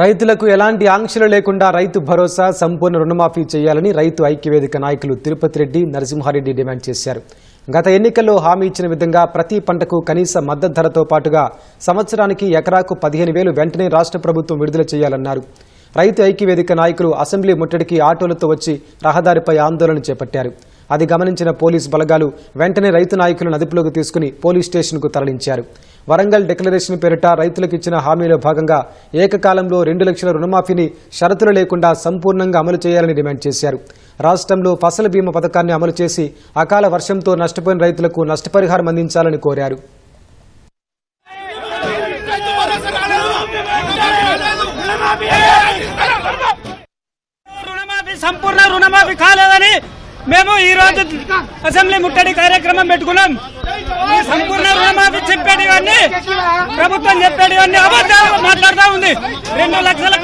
రైతులకు ఎలాంటి ఆంక్షలు లేకుండా రైతు భరోసా సంపూర్ణ రుణమాఫీ చేయాలని రైతు ఐక్యవేదిక నాయకులు తిరుపతి రెడ్డి నరసింహారెడ్డి డిమాండ్ చేశారు. గత ఎన్నికల్లో హామీ ఇచ్చిన విధంగా ప్రతి పంటకు కనీస మద్దతు ధరతో పాటుగా సంవత్సరానికి ఎకరాకు పదిహేను వేలు వెంటనే రాష్ట్ర ప్రభుత్వం విడుదల చేయాలన్నారు. రైతు ఐక్యవేదిక నాయకులు అసెంబ్లీ ముట్టడికి ఆటోలతో వచ్చి రహదారిపై ఆందోళన చేపట్టారు. అది గమనించిన పోలీస్ బలగాలు వెంటనే రైతు నాయకులను అదుపులోకి తీసుకుని పోలీస్ స్టేషన్కు తరలించారు. వరంగల్ డిక్లరేషన్ పేరిట రైతులకు ఇచ్చిన హామీలో భాగంగా ఏకకాలంలో రెండు లక్షల రుణమాఫీని షరతులు లేకుండా సంపూర్ణంగా అమలు చేయాలని డిమాండ్ చేశారు. రాష్ట్రంలో ఫసల్ బీమా పథకాన్ని అమలు చేసి అకాల వర్షంతో నష్టపోయిన రైతులకు నష్టపరిహారం అందించాలని కోరారు. సంపూర్ణ రుణమాఫీ కాలేదని మేము ఈ రోజు అసెంబ్లీ ముట్టడి కార్యక్రమం పెట్టుకున్నాం ఈ సంపూర్ణ రుణమాఫీ చెప్పేటివన్నీ ప్రభుత్వం చెప్పేటివన్నీ అబద్ధాలు మాట్లాడుతూ ఉంది రెండు రుణమాఫీ